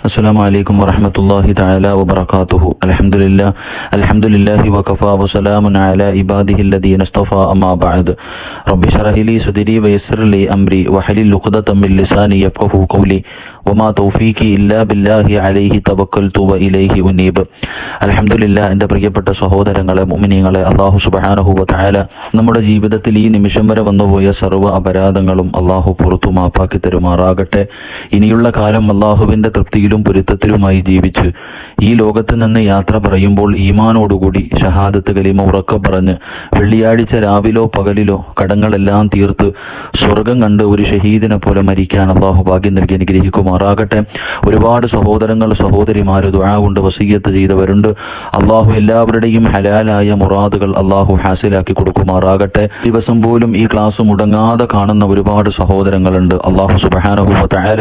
السلام عليكم ورحمة الله تعالى وبركاته. الحمد لله الحمد لله وكفى وسلام على عباده الذين اصطفى أما بعد. رب اشرح لي صدري ويسر لي أمري وحلل عقدة من لساني يفقهوا قولي. ഒമാ തൗഫീഖി ഇല്ലാ ബില്ലാഹി അലൈഹി തബക്കൽ തുവ ഇലൈഹി ഉനീബ്. അലഹമുല്ല എന്റെ പ്രിയപ്പെട്ട സഹോദരങ്ങളെ മുമിനിങ്ങളെ അള്ളാഹു സുബാനഹുബ തായാല നമ്മുടെ ജീവിതത്തിൽ ഈ നിമിഷം വരെ വന്നുപോയ സർവ അപരാധങ്ങളും അള്ളാഹു പുറത്തു മാപ്പാക്കി തരുമാറാകട്ടെ. ഇനിയുള്ള കാലം അല്ലാഹുവിന്റെ തൃപ്തിയിലും പൊരുത്തത്തിലുമായി ജീവിച്ച് ഈ ലോകത്ത് നിന്ന് യാത്ര പറയുമ്പോൾ ഈമാനോടുകൂടി ഷഹാദത്ത് കലിമ ഉറക്ക പറഞ്ഞ് വെള്ളിയാഴ്ച രാവിലോ പകലിലോ കടങ്ങളെല്ലാം തീർത്ത് സ്വർഗം കണ്ട് ഒരു ഷഹീദിനെ പോലെ മരിക്കാൻ അള്ളാഹു ഭാഗ്യം നൽകി അനുഗ്രഹിക്കുമാർ നൽകുമാറാകട്ടെ ഒരുപാട് സഹോദരങ്ങൾ സഹോദരിമാർ ദുആ കൊണ്ട് വസീയത്ത് ചെയ്തവരുണ്ട്. അള്ളാഹു എല്ലാവരുടെയും ഹലാലായ മുറാദുകൾ അള്ളാഹു ഹാസിലാക്കി കൊടുക്കുമാറാകട്ടെ. ദിവസം പോലും ഈ ക്ലാസ് മുടങ്ങാതെ കാണുന്ന ഒരുപാട് സഹോദരങ്ങളുണ്ട്. അള്ളാഹു സുബഹാനഹു താര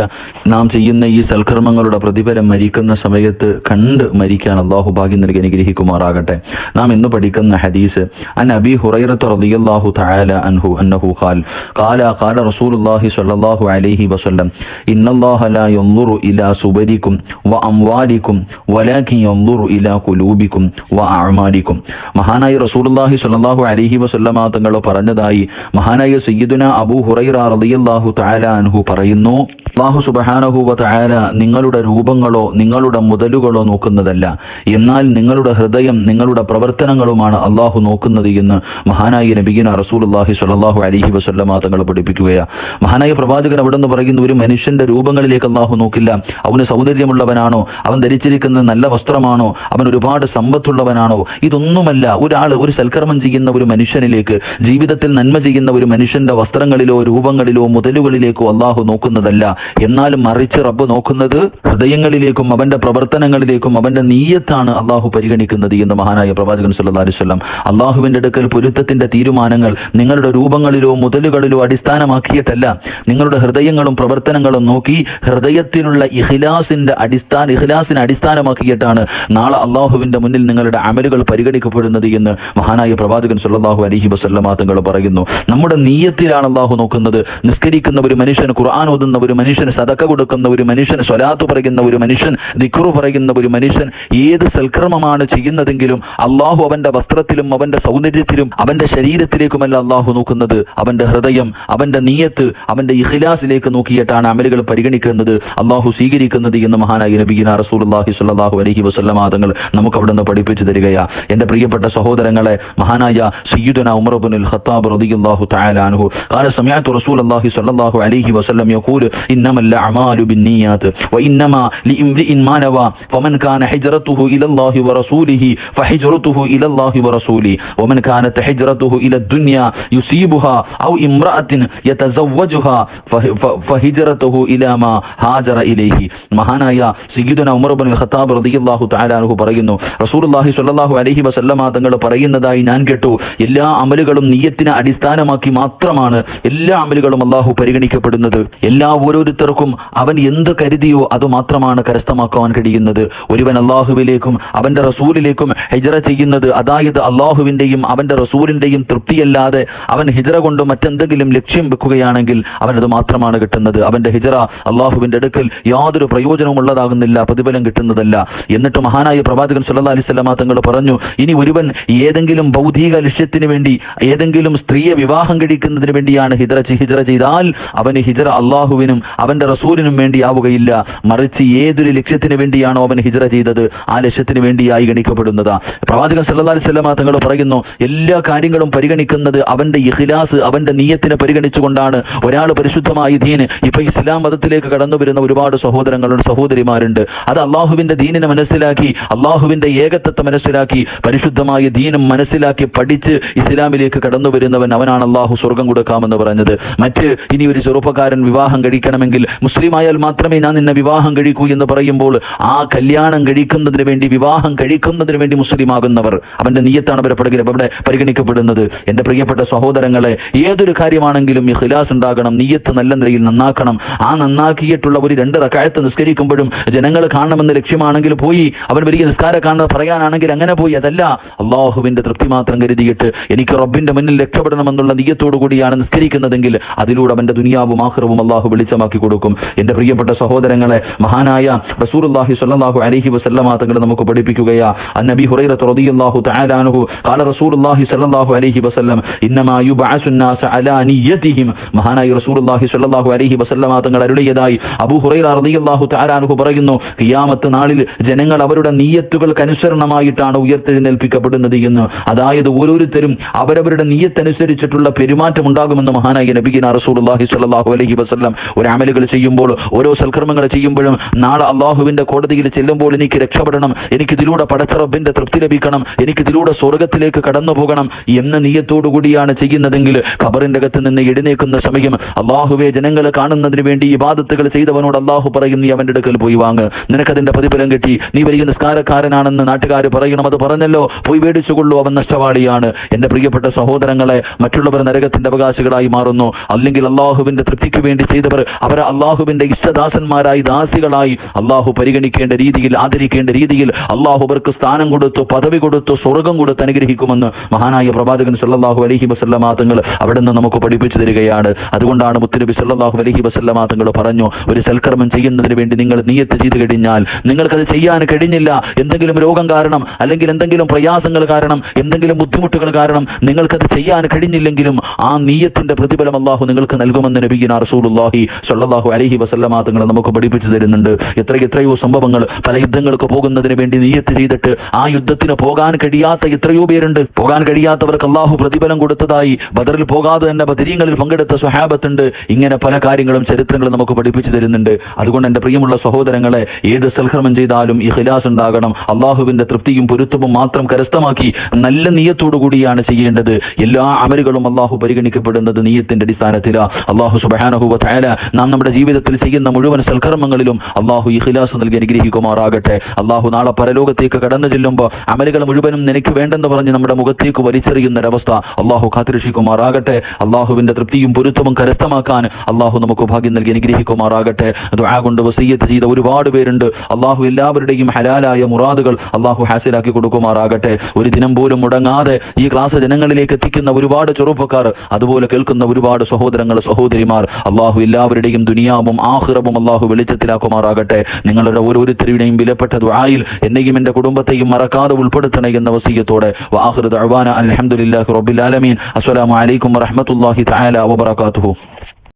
നാം ചെയ്യുന്ന ഈ സൽക്കർമ്മങ്ങളുടെ പ്രതിഫലം മരിക്കുന്ന സമയത്ത് കണ്ട് മരിക്കാൻ അള്ളാഹു ഭാഗ്യം നൽകി അനുഗ്രഹിക്കുമാറാകട്ടെ. നാം ഇന്ന് പഠിക്കുന്ന ഹദീസ് അൻ അബി ഹുറൈറത്ത് റളിയല്ലാഹു തആല അൻഹു അന്നഹു ഖാൽ ഖാല ഖാല റസൂലുള്ളാഹി സ്വല്ലല്ലാഹു അലൈഹി വസല്ലം ഇന്നല്ലാഹ لا ينظر إلى صبركم وأموالكم ولكن ينظر إلى قلوبكم وأعمالكم മഹാനായ റസൂലുള്ളാഹി സ്വല്ലല്ലാഹു അലൈഹി വസല്ലമ തങ്ങൾ പറഞ്ഞതായി മഹാനായ സയ്യിദുന അബൂ ഹുറൈറ റളിയല്ലാഹു തആല അൻഹു പറയുന്നു അള്ളാഹു സുബ്ഹാനഹു ആര നിങ്ങളുടെ രൂപങ്ങളോ നിങ്ങളുടെ മുതലുകളോ നോക്കുന്നതല്ല. എന്നാൽ നിങ്ങളുടെ ഹൃദയം നിങ്ങളുടെ പ്രവർത്തനങ്ങളുമാണ് അള്ളാഹു നോക്കുന്നത് എന്ന് മഹാനായ നബിഗിന റസൂലുള്ളാഹി സ്വല്ലല്ലാഹു അലിഹി വസല്ലമ തങ്ങൾ പഠിപ്പിക്കുകയാണ് മഹാനായ പ്രവാചകൻ അവിടെ നിന്ന് പറയുന്ന ഒരു മനുഷ്യന്റെ രൂപങ്ങളിലേക്ക് അള്ളാഹു നോക്കില്ല. അവന് സൗന്ദര്യമുള്ളവനാണോ? അവൻ ധരിച്ചിരിക്കുന്നത് നല്ല വസ്ത്രമാണോ? അവൻ ഒരുപാട് സമ്പത്തുള്ളവനാണോ? ഇതൊന്നുമല്ല. ഒരാൾ ഒരു സൽക്കർമ്മം ചെയ്യുന്ന ഒരു മനുഷ്യനിലേക്ക് ജീവിതത്തിൽ നന്മ ചെയ്യുന്ന ഒരു മനുഷ്യന്റെ വസ്ത്രങ്ങളിലോ രൂപങ്ങളിലോ മുതലുകളിലേക്കോ അള്ളാഹു നോക്കുന്നതല്ല. എന്നാൽ മറിച്ച് റബ്ബ് നോക്കുന്നത് ഹൃദയങ്ങളിലേക്കും അവന്റെ പ്രവർത്തനങ്ങളിലേക്കും അവന്റെ നീയത്താണ് അള്ളാഹു പരിഗണിക്കുന്നത് എന്ന് മഹാനായ പ്രവാചകൻ സല്ലാ അലൈഹി വസല്ലം അള്ളാഹുവിന്റെ അടുക്കൽ പൊരുത്തത്തിന്റെ തീരുമാനങ്ങൾ നിങ്ങളുടെ രൂപങ്ങളിലോ മുതലുകളിലോ അടിസ്ഥാനമാക്കിയിട്ടല്ല. നിങ്ങളുടെ ഹൃദയങ്ങളും പ്രവർത്തനങ്ങളും നോക്കി ഹൃദയത്തിലുള്ള ഇഖ്ലാസിന്റെ അടിസ്ഥാന ഇഖ്ലാസിനെ അടിസ്ഥാനമാക്കിയിട്ടാണ് നാളെ അള്ളാഹുവിന്റെ മുന്നിൽ നിങ്ങളുടെ അമലുകൾ പരിഗണിക്കപ്പെടുന്നത് എന്ന് മഹാനായ പ്രവാചകൻ സുല്ലാഹു അലഹി വസല്ലമ തങ്ങൾ പറയുന്നു. നമ്മുടെ നീയത്തിലാണ് അള്ളാഹു നോക്കുന്നത്. നിസ്കരിക്കുന്ന ഒരു മനുഷ്യൻ ഖുർആൻ ഓതുന്ന ഒരു മനുഷ്യൻ സദക്ക കൊടുക്കുന്ന ഒരു മനുഷ്യൻ സ്വലാത്ത് പറയുന്ന ഒരു മനുഷ്യൻ ദിക്റു പറയുന്ന ഒരു മനുഷ്യൻ ഏത് സൽക്രമമാണ് ചെയ്യുന്നതെങ്കിലും അള്ളാഹു അവന്റെ വസ്ത്രത്തിലും അവന്റെ സൗന്ദര്യത്തിലും അവന്റെ ശരീരത്തിലേക്കുമല്ല അള്ളാഹു നോക്കുന്നത് അവന്റെ ഹൃദയം അവന്റെ നീയത്ത് അവന്റെ ഇഖ്ലാസിലേക്ക് നോക്കിയിട്ടാണ് അമലുകൾ പരിഗണിക്കുന്നത് അള്ളാഹു സ്വീകരിക്കുന്നത് എന്ന് മഹാനായ നബീന റസൂലുള്ളാഹി സ്വല്ലല്ലാഹു അലൈഹി വസല്ലമ തങ്ങൾ നമുക്ക് അവിടെ നിന്ന് പഠിപ്പിച്ചു തരികയാ എന്റെ പ്രിയപ്പെട്ട സഹോദരങ്ങളെ മഹാനായ സയ്യിദുന ഉമർ ഇബ്നുൽ ഖത്താബ് റളിയല്ലാഹു തആല അൻഹു قال سمعت رسول الله صلى الله عليه وسلم يقول إنما الأعمال بالنيات وإنما لامرئ ما نوى فمن كان حجرته إلى الله ورسوله فحجرته إلى الله ورسوله ومن كانت حجرته إلى الدنيا يصيبها أو امرأة يتزوجها فه- ف- فهجرته إلى ما هاجر إليه മഹാനായ സയ്യിദുന ഉമർ ഇബ്നുൽ ഖത്താബ് റളിയല്ലാഹു തആല അൻഹു പറയുന്നു റസൂലുള്ളാഹി സ്വല്ലല്ലാഹു അലൈഹി വസല്ലമ തങ്ങൾ പറയുന്നതായി ഞാൻ കേട്ടു എല്ലാ അമലുകളും നിയ്യത്തിനെ അടിസ്ഥാനമാക്കി മാത്രമാണ് എല്ലാ അമലുകളും അള്ളാഹു പരിഗണിക്കപ്പെടുന്നത് എല്ലാ ഓരോരുത്തർക്കും അവൻ എന്ത് കരുതിയോ അത് മാത്രമാണ് കരസ്ഥമാക്കുവാൻ കഴിയുന്നത്. ഒരുവൻ അള്ളാഹുവിലേക്കും അവന്റെ റസൂലിലേക്കും ഹിജറ ചെയ്യുന്നത് അതായത് അള്ളാഹുവിന്റെയും അവന്റെ റസൂലിന്റെയും തൃപ്തിയല്ലാതെ അവൻ ഹിജറ കൊണ്ട് മറ്റെന്തെങ്കിലും ലക്ഷ്യം വെക്കുകയാണെങ്കിൽ അവനത് മാത്രമാണ് കിട്ടുന്നത്. അവന്റെ ഹിജറ അള്ളാഹുവിന്റെ അടുക്കൽ യാതൊരു പ്രയോജനവും ഉള്ളതാകുന്നില്ല പ്രതിഫലം കിട്ടുന്നതല്ല. എന്നിട്ട് മഹാനായ പ്രവാചകൻ സുല്ലാ അലൈഹി വസല്ലമ തങ്ങൾ പറഞ്ഞു ഇനി ഒരുവൻ ഏതെങ്കിലും ഭൗതിക ലക്ഷ്യത്തിന് വേണ്ടി ഏതെങ്കിലും സ്ത്രീയെ വിവാഹം കഴിക്കുന്നതിന് വേണ്ടിയാണ് ഹിജറ ഹിജറ ചെയ്താൽ അവന് ഹിജറ അള്ളാഹുവിനും അവന്റെ റസൂലിനും വേണ്ടിയാവുകയില്ല. മറിച്ച് ഏതൊരു ലക്ഷ്യത്തിന് വേണ്ടിയാണോ അവൻ ഹിജറ ചെയ്തത്? ആ ലക്ഷ്യത്തിന് വേണ്ടിയായി ഗണിക്കപ്പെടുന്നത്. പ്രവാചകൻ സല്ലല്ലാഹു അലൈഹി വസല്ലമ തങ്ങൾ പറയുന്നു എല്ലാ കാര്യങ്ങളും പരിഗണിക്കുന്നത് അവന്റെ ഇഖ്ലാസ് അവന്റെ നീയത്തിനെ പരിഗണിച്ചുകൊണ്ടാണ്. ഒരാൾ പരിശുദ്ധമായ ദീന്. ഇപ്പൊ ഇസ്ലാം മതത്തിലേക്ക് കടന്നു വരുന്ന ഒരുപാട് സഹോദരങ്ങളുണ്ട് സഹോദരിമാരുണ്ട്. അത് അള്ളാഹുവിന്റെ ദീനിനെ മനസ്സിലാക്കി അള്ളാഹുവിന്റെ ഏകത്വത്തെ മനസ്സിലാക്കി പരിശുദ്ധമായ ദീനം മനസ്സിലാക്കി പഠിച്ച് ഇസ്ലാമിലേക്ക് കടന്നു വരുന്നവൻ അവനാണ് അള്ളാഹു സ്വർഗം കൊടുക്കാമെന്ന് പറഞ്ഞത്. മറ്റ് ഇനി ഒരു ചെറുപ്പക്കാരൻ വിവാഹം കഴിക്കണമെങ്കിൽ മുസ്ലിം ആയാൽ മാത്രമേ ഞാൻ നിന്നെ വിവാഹം കഴിക്കൂ എന്ന് പറയുമ്പോൾ ആ കല്യാണം കഴിക്കുന്നതിന് വേണ്ടി വിവാഹം കഴിക്കുന്നതിന് വേണ്ടി മുസ്ലിമാകുന്നവർ അവന്റെ നീയത്താണ് അവരെ അവിടെ പരിഗണിക്കപ്പെടുന്നത്. എന്റെ പ്രിയപ്പെട്ട സഹോദരങ്ങളെ ഏതൊരു കാര്യമാണെങ്കിലും ഈ ഖിലാസ് ഉണ്ടാകണം. നീയത്ത് നല്ല നിലയിൽ നന്നാക്കണം. ആ നന്നാക്കിയിട്ടുള്ള ഒരു രണ്ട് റക്കായത്ത് നിസ്കരിക്കുമ്പോഴും ജനങ്ങൾ കാണണമെന്ന് ലക്ഷ്യമാണെങ്കിൽ പോയി. അവൻ വലിയ നിസ്കാരം കാണുന്നത് പറയാനാണെങ്കിൽ അങ്ങനെ പോയി. അതല്ല അള്ളാഹുവിന്റെ തൃപ്തി മാത്രം കരുതിയിട്ട് എനിക്ക് റബ്ബിന്റെ മുന്നിൽ രക്ഷപ്പെടണമെന്നുള്ള നീയത്തോടു കൂടിയാണ് നിസ്കരിക്കുന്നതെങ്കിൽ അതിലൂടെ അവന്റെ ദുനിയാവും ആഹ്റവും അള്ളാഹു വെളിച്ചമാക്കി കൊടുക്കും എന്റെ പ്രിയപ്പെട്ട സഹോദരങ്ങളെ മഹാനായ റസൂലുള്ളാഹി സ്വല്ലല്ലാഹു അലൈഹി വസല്ലമ തങ്ങൾ നമുക്ക് പഠിപ്പിക്കുകയാ അന്നബി ഹുറൈറ റളിയല്ലാഹു തആല അൻഹു ഖാല റസൂലുള്ളാഹി സ്വല്ലല്ലാഹു അലൈഹി വസല്ലം ഇന്നമാ യുബഅസു الناس അലാ നിയ്യതിഹിം മഹാനായ റസൂലുള്ളാഹി സ്വല്ലല്ലാഹു അലൈഹി വസല്ലമ തങ്ങൾ അരുളിയതായി അബൂ ഹുറൈറ റളിയല്ലാഹു തആല അൻഹു പറയുന്നു ഖിയാമത്ത് നാളിൽ ജനങ്ങൾ അവരുടെ നീയത്തുകൾക്ക് അനുസരണമായിട്ടാണ് ഉയർത്തെഴുന്നേൽപ്പിക്കപ്പെടുന്നത് എന്ന് അതായത് ഓരോരുത്തരും അവരവരുടെ നീയത്തനുസരിച്ചിട്ടുള്ള പെരുമാറ്റം ഉണ്ടാകുമെന്ന് മഹാനായ നബിഗിന റസൂലുള്ളാഹി സ്വല്ലല്ലാഹു അലൈഹി വസല്ലം ഒരു അമലുകൾ ചെയ്യുമ്പോൾ ഓരോ സൽക്കർമ്മങ്ങൾ ചെയ്യുമ്പോഴും നാളെ അള്ളാഹുവിന്റെ കോടതിയിൽ ചെല്ലുമ്പോൾ എനിക്ക് രക്ഷപ്പെടണം എനിക്ക് ഇതിലൂടെ പടച്ച റബ്ബിന്റെ തൃപ്തി ലഭിക്കണം എനിക്ക് ഇതിലൂടെ സ്വർഗത്തിലേക്ക് കടന്നു പോകണം എന്ന നീയത്തോടു കൂടിയാണ് ചെയ്യുന്നതെങ്കിൽ ഖബറിന്റെ അകത്ത് നിന്ന് എഴുന്നേക്കുന്ന സമയം അള്ളാഹുവെ ജനങ്ങൾ കാണുന്നതിന് വേണ്ടി ഇബാദത്തുകൾ ചെയ്തവനോട് അള്ളാഹു പറയും നീ അവന്റെ അടുക്കൽ പോയി വാങ്ങ്. നിനക്കതിന്റെ പ്രതിഫലം കിട്ടി. നീ വലിയ നിസ്കാരക്കാരനാണെന്ന് നാട്ടുകാർ പറയണം. അത് പറഞ്ഞല്ലോ. പോയി മേടിച്ചുകൊള്ളൂ. അവൻ നഷ്ടവാളിയാണ്. എന്റെ പ്രിയപ്പെട്ട സഹോദരങ്ങളെ മറ്റുള്ളവർ നരകത്തിന്റെ അവകാശികളായി മാറുന്നു. അല്ലെങ്കിൽ അള്ളാഹുവിന്റെ തൃപ്തിക്ക് വേണ്ടി ചെയ്തവർ അവർ അള്ളാഹുവിന്റെ ഇഷ്ടദാസന്മാരായി ദാസികളായി അള്ളാഹു പരിഗണിക്കേണ്ട രീതിയിൽ ആദരിക്കേണ്ട രീതിയിൽ അള്ളാഹു അവർക്ക് സ്ഥാനം കൊടുത്തു പദവി കൊടുത്തു സ്വർഗം കൊടുത്ത് അനുഗ്രഹിക്കുമെന്ന് മഹാനായ പ്രവാചകൻ സല്ലാഹു അലഹി വസല്ലമ തങ്ങൾ അവിടെ നിന്ന് നമുക്ക് പഠിപ്പിച്ചു തരികയാണ്. അതുകൊണ്ടാണ് മുത്തുനബി സല്ലാഹു അലഹി വസല്ലമ തങ്ങൾ പറഞ്ഞു ഒരു സൽക്കർമ്മം ചെയ്യുന്നതിന് വേണ്ടി നിങ്ങൾ നിയത്ത് ചെയ്ത് കഴിഞ്ഞാൽ നിങ്ങൾക്കത് ചെയ്യാൻ കഴിഞ്ഞില്ല. എന്തെങ്കിലും രോഗം കാരണം അല്ലെങ്കിൽ എന്തെങ്കിലും പ്രയാസങ്ങൾ കാരണം എന്തെങ്കിലും ബുദ്ധിമുട്ടുകൾ കാരണം നിങ്ങൾക്കത് ചെയ്യാൻ കഴിഞ്ഞില്ലെങ്കിലും ആ നീയത്തിന്റെ പ്രതിഫലം അള്ളാഹു നിങ്ങൾക്ക് നൽകുമെന്ന് നബിഗിന റസൂലുള്ളാഹി സ്വല്ലല്ലാഹു അലഹി വസല്ലമ തങ്ങൾ നമുക്ക് പഠിപ്പിച്ചു തരുന്നുണ്ട്. എത്ര എത്രയോ സംഭവങ്ങൾ പല യുദ്ധങ്ങൾക്ക് പോകുന്നതിന് വേണ്ടി നീയത്ത് ചെയ്തിട്ട് ആ യുദ്ധത്തിന് പോകാൻ കഴിയാത്ത എത്രയോ പേരുണ്ട്. പോകാൻ കഴിയാത്തവർക്ക് അള്ളാഹു പ്രതിഫലം കൊടുത്തതായി. ബദറിൽ പോകാതെ തന്നെ ബദരീങ്ങളിൽ പങ്കെടുത്ത സ്വഹാബത്തുണ്ട്. ഇങ്ങനെ പല കാര്യങ്ങളും ചരിത്രങ്ങളും നമുക്ക് പഠിപ്പിച്ചു തരുന്നുണ്ട്. അതുകൊണ്ട് എന്റെ പ്രിയമുള്ള സഹോദരങ്ങളെ ഏത് സൽക്രമം ചെയ്താലും ഈ ഖിലാസ് ഉണ്ടാകണം. അള്ളാഹുവിന്റെ തൃപ്തിയും പൊരുത്തവും മാത്രം കരസ്ഥമാക്കി നല്ല നീയത്തോടു കൂടിയാണ് ചെയ്യേണ്ടത്. എല്ലാ അമലുകളും അള്ളാഹു പരിഗണിക്കപ്പെടുന്നത് നീയത്തിന്റെ അടിസ്ഥാനത്തിലാ. അള്ളാഹു സുബാനഹുവ തയാല നാം നമ്മുടെ ജീവിതത്തിൽ ചെയ്യുന്ന മുഴുവൻ സൽക്കർമ്മങ്ങളിലും അള്ളാഹു ഇഖിലാസ് നൽകി അനുഗ്രഹിക്കുമാറാകട്ടെ. അള്ളാഹു നാളെ പരലോകത്തേക്ക് കടന്നു ചെല്ലുമ്പോൾ അമലുകൾ മുഴുവനും നിനക്ക് വേണ്ടെന്ന് പറഞ്ഞ് നമ്മുടെ മുഖത്തേക്ക് വലിച്ചെറിയുന്ന ഒരവസ്ഥ അള്ളാഹു കാത്തിരക്ഷിക്കുമാറാകട്ടെ. അള്ളാഹുവിന്റെ തൃപ്തിയും പൊരുത്തവും കരസ്ഥമാക്കാൻ അള്ളാഹു നമുക്ക് ഭാഗ്യം നൽകി അനുഗ്രഹിക്കുമാറാകട്ടെ. ദുആ കൊണ്ട് വസീയത്ത് ചെയ്ത ഒരുപാട് പേരുണ്ട്. അള്ളാഹു എല്ലാവരുടെയും ഹലാലായ മുറാദുകൾ അള്ളാഹു ഹാസിലാക്കി കൊടുക്കുമാറാകട്ടെ. ഒരു ദിനം പോലും മുടങ്ങാതെ ഈ ക്ലാസ് ജനങ്ങളിലേക്ക് എത്തിക്കുന്ന ഒരുപാട് ചെറുപ്പക്കാർ അതുപോലെ കേൾക്കുന്ന ഒരുപാട് സഹോദരങ്ങൾ സഹോദരിമാർ അള്ളാഹു എല്ലാവരുടെയും ദുനിയാവും ആഹ്റവും അള്ളാഹു വെളിച്ചത്തിലാക്കുമാറാകട്ടെ. നിങ്ങളുടെ ഓരോരുത്തരുടെയും വിലപ്പെട്ട ദുആയിൽ എന്നെയും എന്റെ കുടുംബത്തെയും മറക്കാതെ ഉൾപ്പെടുത്തണേ എന്ന വസീയത്തോടെ. വാഹൃദ് അൽഹംദുലില്ലാഹി റബ്ബിൽ ആലമീൻ. അസ്സലാമു അലൈക്കും വറഹ്മത്തുള്ളാഹി തആല വബറകാതുഹു.